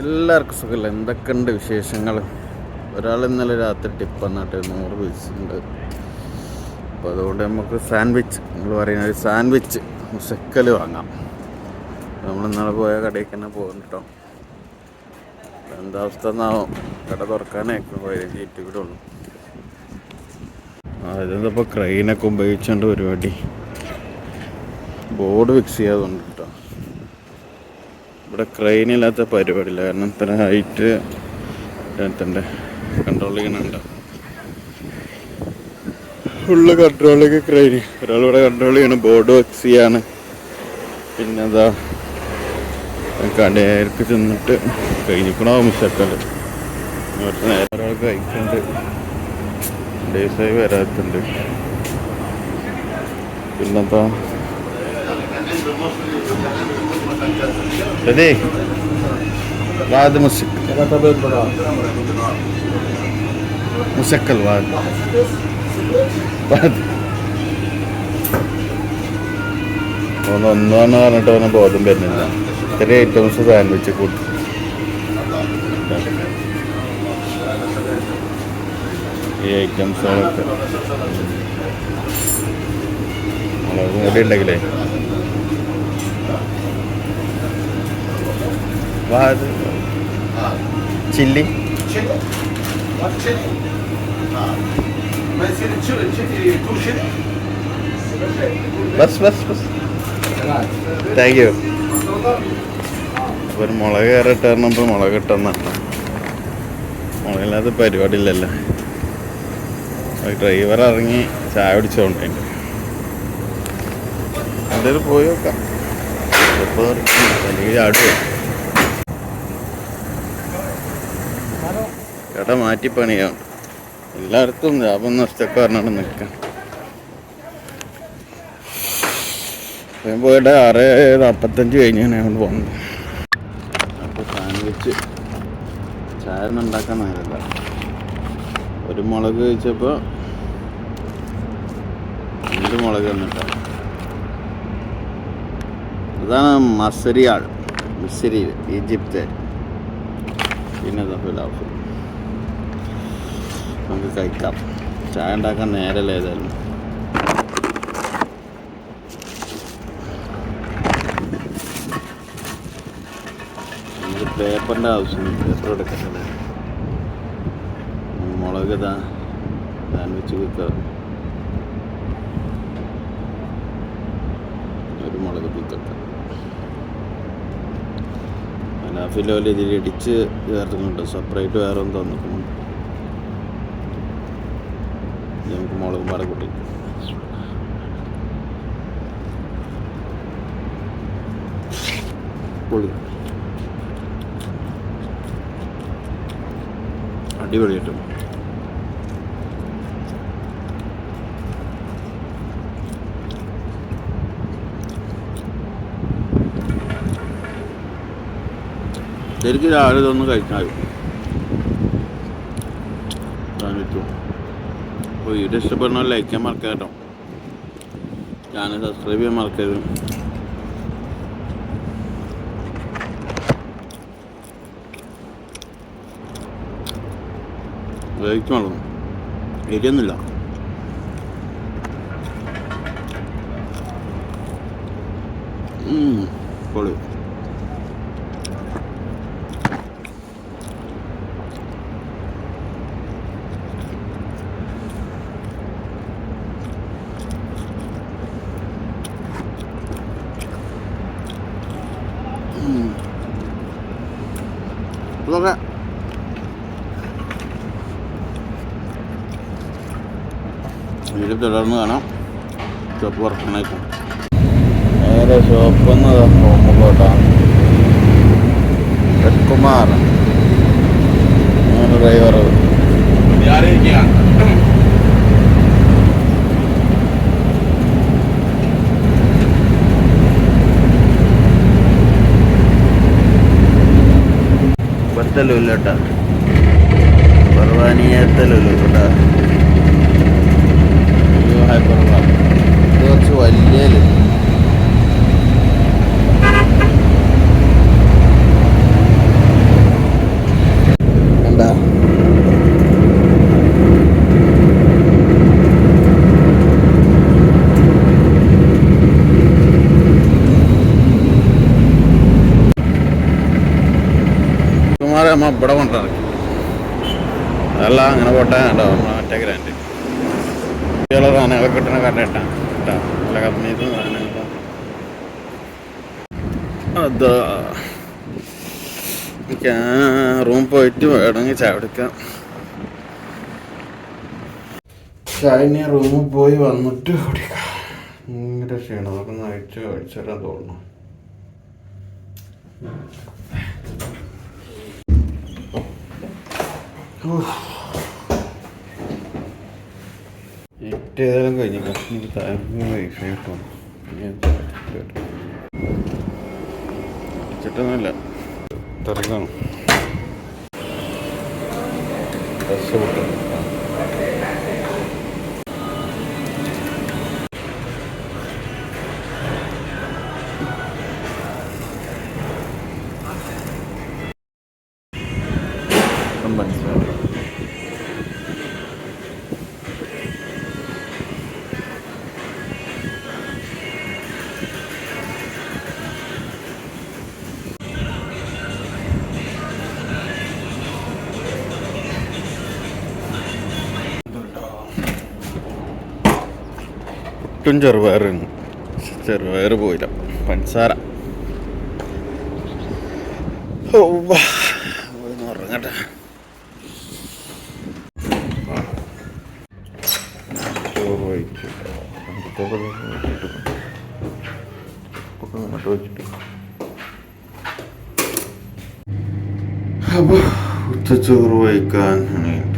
എല്ലാവർക്കും സുഖമില്ല. എന്തൊക്കെയുണ്ട് വിശേഷങ്ങൾ? ഒരാൾ ഇന്നലെ രാത്രി ടിപ്പ് എന്നിട്ട് നൂറ് ഉണ്ട്. അപ്പോൾ അതുകൊണ്ട് നമുക്ക് സാൻഡ്വിച്ച് നമ്മൾ പറയുന്ന ഒരു സാൻഡ്വിച്ച് മുസക്കൽ വാങ്ങാം. നമ്മൾ ഇന്നലെ പോയ കടയിലേക്ക് തന്നെ കേട്ടോ എന്താ അവസ്ഥ എന്നാവും? കട പതിനഞ്ച് മിനിറ്റ് കൂടെ ഉള്ളൂ. ആ ഇതെന്തപ്പോൾ ക്രെയിനൊക്കെ ഉപയോഗിച്ചുകൊണ്ട് പരിപാടി? ബോർഡ് ഫിക്സ് ചെയ്യാതുണ്ട് കേട്ടോ ഇവിടെ ക്രെയിൻ ഇല്ലാത്ത പരിപാടിയില്ല. കാരണം ഇത്ര ഹൈറ്റ് കൺട്രോൾ ചെയ്യണുണ്ട്. ഫുള്ള് കൺട്രോളിങ് ക്രെയിൻ ഒരാളിവിടെ കൺട്രോൾ ചെയ്യണം. ബോർഡ് ഫിക്സ് ചെയ്യാണ്. പിന്നെ എന്താ കടയിലേക്ക് ചെന്നിട്ട് കഴിഞ്ഞിക്കണോ മിസ്സാക്കൽ കുറച്ച് നേരം ഒരാൾ കഴിക്കുന്നുണ്ട് ഡേസായി വരാത്തുണ്ട്. പിന്നെന്താ? ശരി വാദ മുസിക് മുസക്കൽ വാദ. വാദ. ഒന്ന് ഒന്നാന്ന് പറഞ്ഞിട്ട് അവനെ ബോധം വരുന്നില്ല. ചെറിയ ഐറ്റംസ് സാൻഡ്വിച്ച് കൂട്ടി. ഈ ഐറ്റംസുകളൊക്കെ. മുളക് കൂടി ഉണ്ടെങ്കിലേ വാത്. ചില്ലി. ബസ് ബസ് ബസ്. താങ്ക് യു ഒരു മുളക് കയറി പറഞ്ഞപ്പോൾ മുളക് ഇട്ടെന്ന മുളകില്ലാത്ത പരിപാടിയില്ലല്ലോ. ഡ്രൈവർ ഇറങ്ങി ചായ കുടിച്ചോണ്ടുണ്ട് എന്തായാലും പോയി നോക്കാം. എപ്പോൾ അല്ലെങ്കിൽ ചാടുക കട മാറ്റി പണിയാം എല്ലായിടത്തും ലാഭം നഷ്ടക്കാരനാണ് നിൽക്കാൻ പോയിട്ട് ആറ് നാൽപ്പത്തഞ്ച് കഴിഞ്ഞാണ് ഞങ്ങൾ പോകുന്നത് അപ്പോൾ സാൻഡ്വിച്ച് ചായ ഒന്നും ഉണ്ടാക്കാൻ നേരല്ല ഒരു മുളക് കഴിച്ചപ്പോൾ രണ്ട് മുളക് എന്നിട്ട അതാണ് മസരിയാൾ മിസരി ഈജിപ്ത് പിന്നെ ഫിലാഫ് നമുക്ക് കഴിക്കാം. ചായ ഉണ്ടാക്കാൻ നേരല്ല ഏതായാലും? പേപ്പറിന്റെ ആവശ്യമില്ല. പേപ്പർ എടുക്കണ്ടേ മുളക് ഇതാ സാൻഡ്വിച്ച് കുത്തുക ഒരു മുളക് കുത്തട്ടെ. അലാഫിലോൽ ഇതിൽ ഇടിച്ച് ചേർക്കുന്നുണ്ട് സെപ്പറേറ്റ് വേറെ ഒന്നും തന്നിട്ടുണ്ട് ഇനി നമുക്ക് മുളക് പാടെ കൂട്ടി. പൊളി. അടിപൊളി കിട്ടും. ശരിക്കും രാവിലെ ഇതൊന്നും കഴിക്കാൻ കാണിച്ചു അപ്പോൾ വീഡിയോ ഇഷ്ടപ്പെടുന്ന ലൈക്ക് ചെയ്യാൻ മറക്കാം കേട്ടോ. ചാനൽ സബ്സ്ക്രൈബ് ചെയ്യാൻ മറക്കരുത്. വളർന്നു എരിയൊന്നുമില്ല പൊളി. ഇതൊക്കെ ഇതിൽ തുടർന്ന് കാണാം. ഷോപ്പ് വർക്കണേക്കും നേരെ ഷോപ്പ് ഹോമുകോട്ടാണ് കുമാർ അങ്ങനെ ഡ്രൈവർ ഇവിടുത്തെ ലുല്ലട്ട പർവാനിയത്തെ ലുല്ലു കേട്ടോ ഇത് കുറച്ച് വലിയ ലുല്ലു. നമ്മളെ മറ്റേ ഗ്രാൻഡ്. കുട്ടികളെ സാധനങ്ങളൊക്കെ കിട്ടണ നല്ല കമ്പനീസ് സാധനങ്ങളൊക്കെ. അതാ. എനിക്ക് റൂം പോയിട്ട് വേണമെങ്കിൽ എടുക്കാം ചായ റൂമിൽ പോയി വന്നിട്ട് കുടിക്കാം. ഭയങ്കര ക്ഷീണം. ഒന്ന് അഴിച്ച് അഴിച്ചിടാൻ തോന്നുന്നു. നെറ്റ് ഏതായാലും കഴിഞ്ഞില്ല എനിക്ക് താഴെ വൈഫൈ കിട്ടും അടിച്ചിട്ടൊന്നുമില്ല തിരക്കാണ് ബസ് വിട്ടു ഒട്ടും ചെറുപയറുണ്ട്. ചെറുപയർ പോയില്ല. പഞ്ചസാര. ഉറങ്ങട്ടെ. ചോറ് അപ്പോൾ ഉച്ചച്ചോറ് വഹിക്കാൻ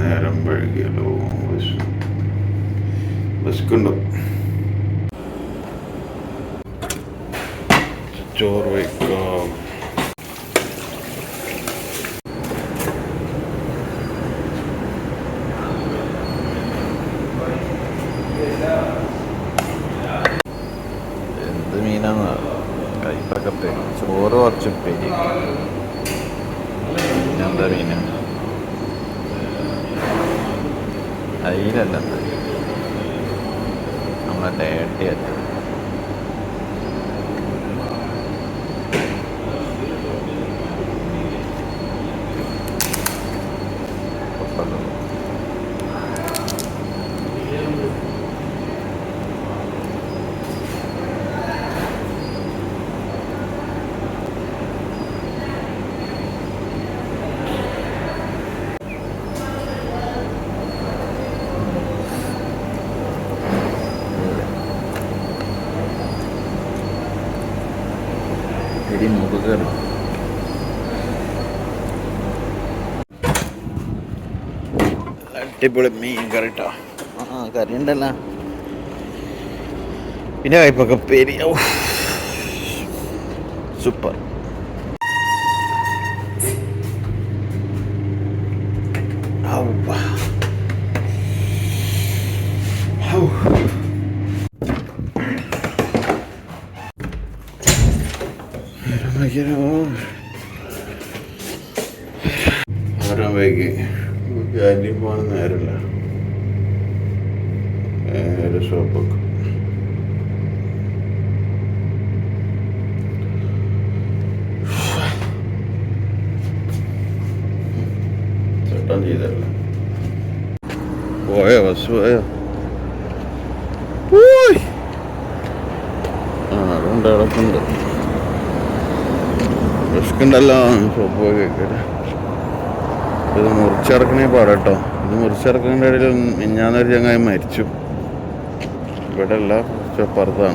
നേരം വൈകിയല്ലോ. ബസ് ബസ്ക്കുണ്ടോ ചോറ് വയ്ക്കാം എന്ത് മീനാണ് കൈപ്പക്കത്തെ ചോറ് കുറച്ച് പേര്. പിന്നെന്താ മീന? അയിലല്ല നമ്മളെ ഡേട്ടിയല്ല അടിപൊളി മീൻ കറി കേട്ടോ ആ കറി ഉണ്ടല്ലോ പിന്നെ കയ്പൊക്കെ പേരി സൂപ്പർ ഔവ്വ. ഔ. നേരം വൈകിയാലോ. ക്യാന്റീൻ പോകാൻ നേരമില്ല നേരെ ഷോപ്പൊക്കെ. ചേട്ടൻ ചെയ്തല്ല പോയോ? ബസ് പോയോ? പോയി. ആ റിസ്ക് ഉണ്ടല്ലോ. ഷോപ്പ് പോയി കേൾക്കട്ടെ ഇത് മുറിച്ചിറക്കണേ പാടട്ടോ. ഇത് മുറിച്ചിറക്കുന്നതിന്റെ ഇടയിൽ മിഞ്ഞാന്നൊരു ചങ്ങായി മരിച്ചു. ഇവിടെ അല്ല കുറച്ച്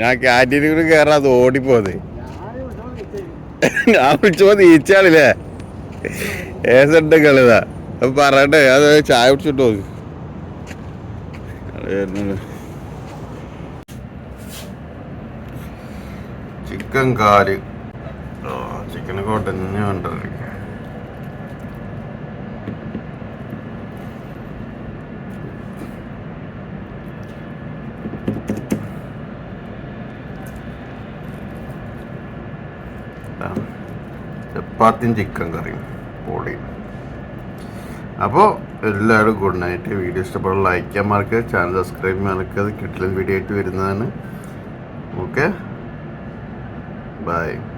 ഞാൻ ക്യാന്റീനിൽ കൂടി കയറാത് ഓടിപ്പോതെ ഞാൻ വിളിച്ചപ്പോ തീച്ചാളില്ലേ ഏസുണ്ട് കളിതാ. അപ്പൊ പറയട്ടെ അത് ചായ കുടിച്ചിട്ട് നോക്ക് ചിക്കൻ കാൽ. ചിക്കൻ കോട്ട തന്നെ വേണ്ടത് ചപ്പാത്തിയും ചിക്കൻ കറിയും പൊളി. അപ്പോൾ എല്ലാവരും ഗുഡ് നൈറ്റ്. വീഡിയോ ഇഷ്ടപ്പെടുന്ന ലൈക്ക് ചെയ്യാൻ മറക്കുക ചാനൽ സബ്സ്ക്രൈബ് മറക്കുക കിട്ടില്ല വീഡിയോ ആയിട്ട് വരുന്നതാണ്. Okay Bye.